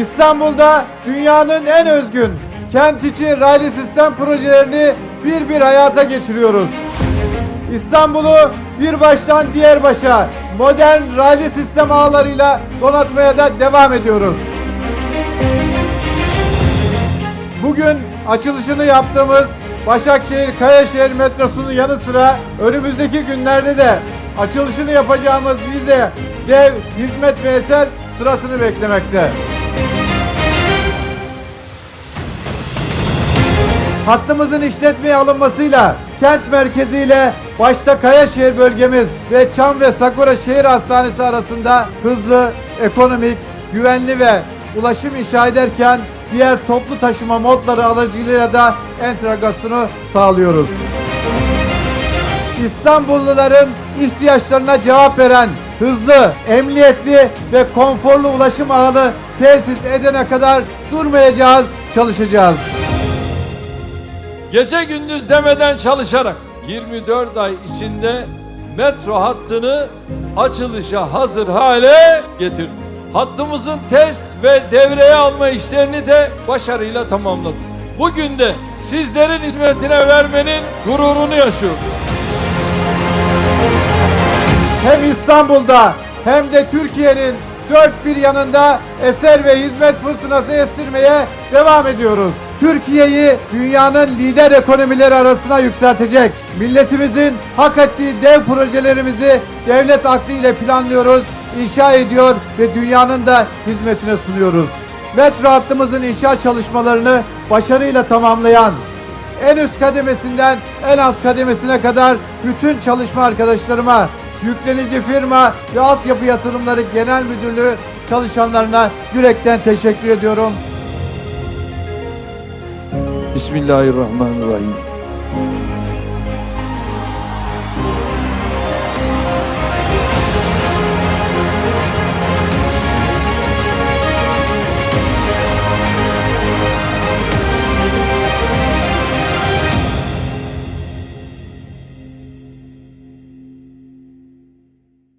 İstanbul'da dünyanın en özgün kent içi raylı sistem projelerini bir bir hayata geçiriyoruz. İstanbul'u bir baştan diğer başa modern raylı sistem ağlarıyla donatmaya da devam ediyoruz. Bugün açılışını yaptığımız Başakşehir Kayaşehir metrosunun yanı sıra önümüzdeki günlerde de açılışını yapacağımız vize, dev, hizmet ve eser sırasını beklemekte. Hattımızın işletmeye alınmasıyla kent merkeziyle başta Kayaşehir bölgemiz ve Çam ve Sakura Şehir Hastanesi arasında hızlı, ekonomik, güvenli ve ulaşım inşa ederken diğer toplu taşıma modları aracılığıyla da entegrasyonu sağlıyoruz. İstanbulluların ihtiyaçlarına cevap veren hızlı, emniyetli ve konforlu ulaşım ağını tesis edene kadar durmayacağız, çalışacağız. Gece gündüz demeden çalışarak 24 ay içinde metro hattını açılışa hazır hale getirdik. Hattımızın test ve devreye alma işlerini de başarıyla tamamladık. Bugün de sizlerin hizmetine vermenin gururunu yaşıyoruz. hem İstanbul'da hem de Türkiye'nin dört bir yanında eser ve hizmet fırtınası estirmeye devam ediyoruz. Türkiye'yi dünyanın lider ekonomileri arasına yükseltecek, milletimizin hak ettiği dev projelerimizi devlet aklı ile planlıyoruz, inşa ediyor ve dünyanın da hizmetine sunuyoruz. Metro hattımızın inşa çalışmalarını başarıyla tamamlayan, en üst kademesinden en alt kademesine kadar bütün çalışma arkadaşlarıma, yüklenici firma ve altyapı yatırımları genel müdürlüğü çalışanlarına yürekten teşekkür ediyorum. Bismillahirrahmanirrahim.